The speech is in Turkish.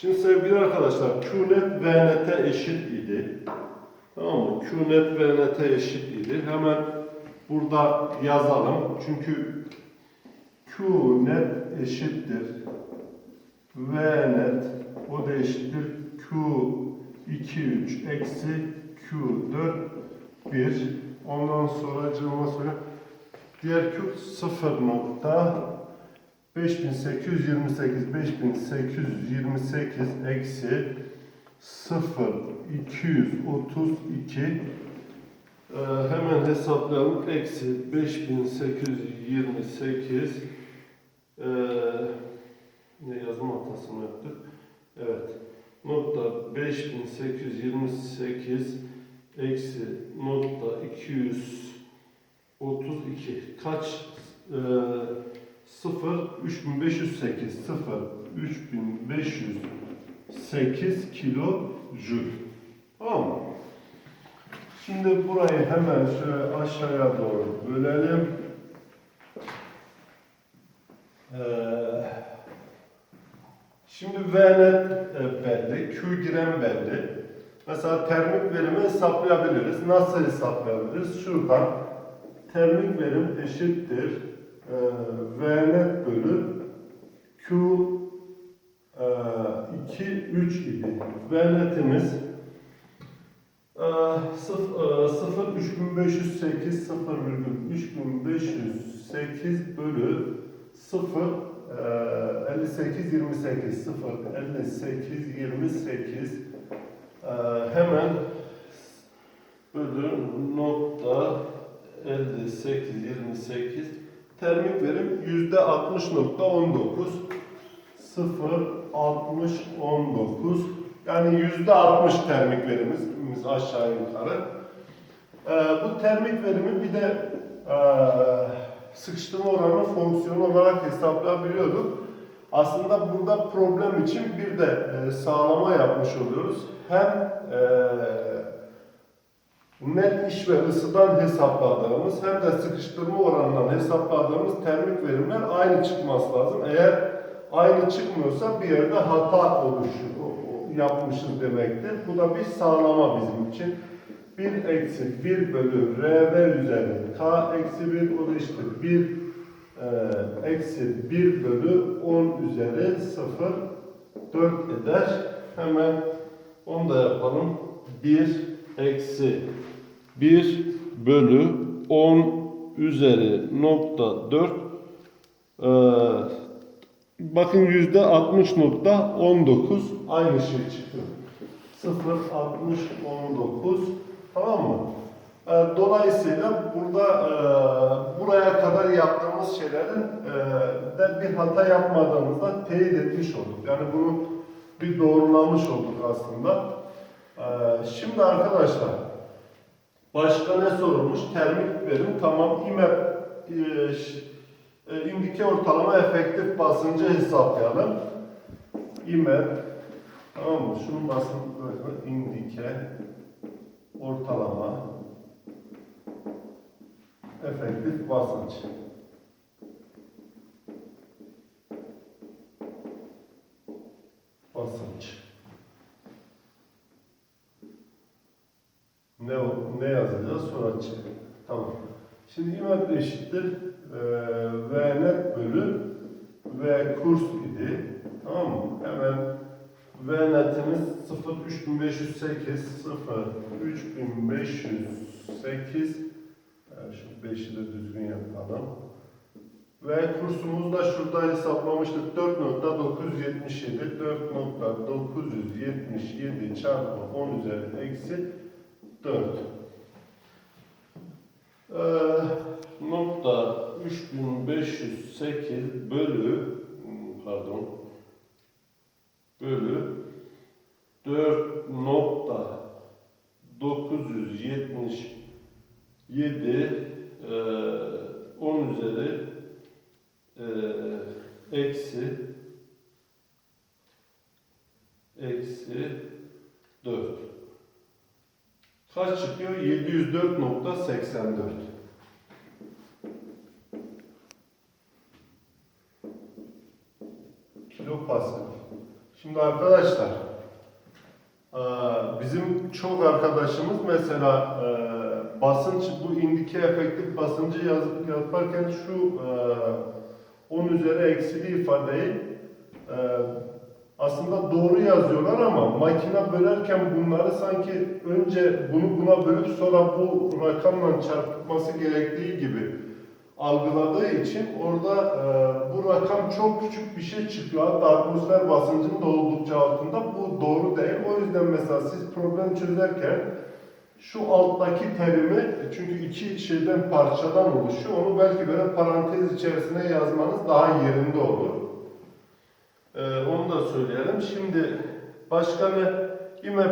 Şimdi sevgili arkadaşlar Q net V net'e eşit idi. Tamam mı? Q net V net'e eşit idi. Hemen burada yazalım. Çünkü Q net eşittir. V net o da eşittir. Q 2 3 eksi Q 4 1 ondan sonra cıvıma sonra diğer Q 0 nokta 5828 5828 eksi 0 232 ee, hemen hesaplayalım. Eksi 5828 ee, ne yazım hatası mı yaptık? Evet. Nokta 5828 eksi nokta 232 kaç? Ee, 0 3508 0 3508 kilo jül. Tamam? Şimdi burayı hemen şöyle aşağıya doğru bölelim. Ee, şimdi V net e, belli, Q giren belli. Mesela termik verimi hesaplayabiliriz. Nasıl hesaplayabiliriz? Şuradan termik verim eşittir e, V net bölü Q e, 2 3 idi. V netimiz e, 0 3508 0 3508 bölü 0 58 28 0 58 28 e, hemen bölü nokta 58 28 termik verim yüzde 60.19 0 60 19 yani yüzde 60 termik verimimiz aşağı yukarı. Ee, bu termik verimi bir de e, sıkıştırma oranı fonksiyonu olarak hesaplayabiliyorduk. Aslında burada problem için bir de e, sağlama yapmış oluyoruz. Hem e, net iş ve ısıdan hesapladığımız hem de sıkıştırma oranından hesapladığımız termik verimler aynı çıkması lazım. Eğer aynı çıkmıyorsa bir yerde hata oluşur, yapmışız demektir. Bu da bir sağlama bizim için. 1 eksi 1 bölü RV üzeri K eksi 1 o işte 1 e, eksi 1 bölü 10 üzeri 0 4 eder. Hemen onu da yapalım. 1 eksi 1 bölü 10 üzeri nokta 4 ee, bakın yüzde 60 nokta 19 aynı şey çıkıyor. 0 60 19 tamam mı? Ee, dolayısıyla burada e, buraya kadar yaptığımız şeylerin e, de bir hata yapmadığımızda teyit etmiş olduk. Yani bunu bir doğrulamış olduk aslında. Ee, şimdi arkadaşlar Başka ne sorulmuş? Termik verim tamam. İMEP e, e, indike ortalama efektif basıncı hesaplayalım. İMEP tamam mı? Şunun basın böyle indike ortalama efektif. Basınç. Ne, ne yazacağız? Sonra çık. Tamam. Şimdi imet eşittir e, V net bölü V kurs idi. Tamam mı? Hemen V netimiz 0 3508 0 3508 yani şu 5'i de düzgün yapalım. Ve kursumuz da şurada hesaplamıştık. 4.977 4.977 çarpı 10 üzeri eksi 4. Ee, nokta 3508 bölü pardon bölü 4 nokta 977 e, 10 üzeri e, eksi eksi 4 Kaç çıkıyor? 704.84. Kilo. Şimdi arkadaşlar eee, bizim çok arkadaşımız mesela eee, basınç bu indike efektif basıncı yazıp yaparken şu eee 10 üzeri eksili ifadeyi aslında doğru yazıyorlar ama makine bölerken bunları sanki önce bunu buna bölüp sonra bu rakamla çarpması gerektiği gibi algıladığı için orada e, bu rakam çok küçük bir şey çıkıyor. Hatta atmosfer basıncının da oldukça altında. Bu doğru değil. O yüzden mesela siz problem çözerken şu alttaki terimi çünkü iki şeyden parçadan oluşuyor. Onu belki böyle parantez içerisine yazmanız daha yerinde olur. Ee, onu da söyleyelim. Şimdi başka ne? İME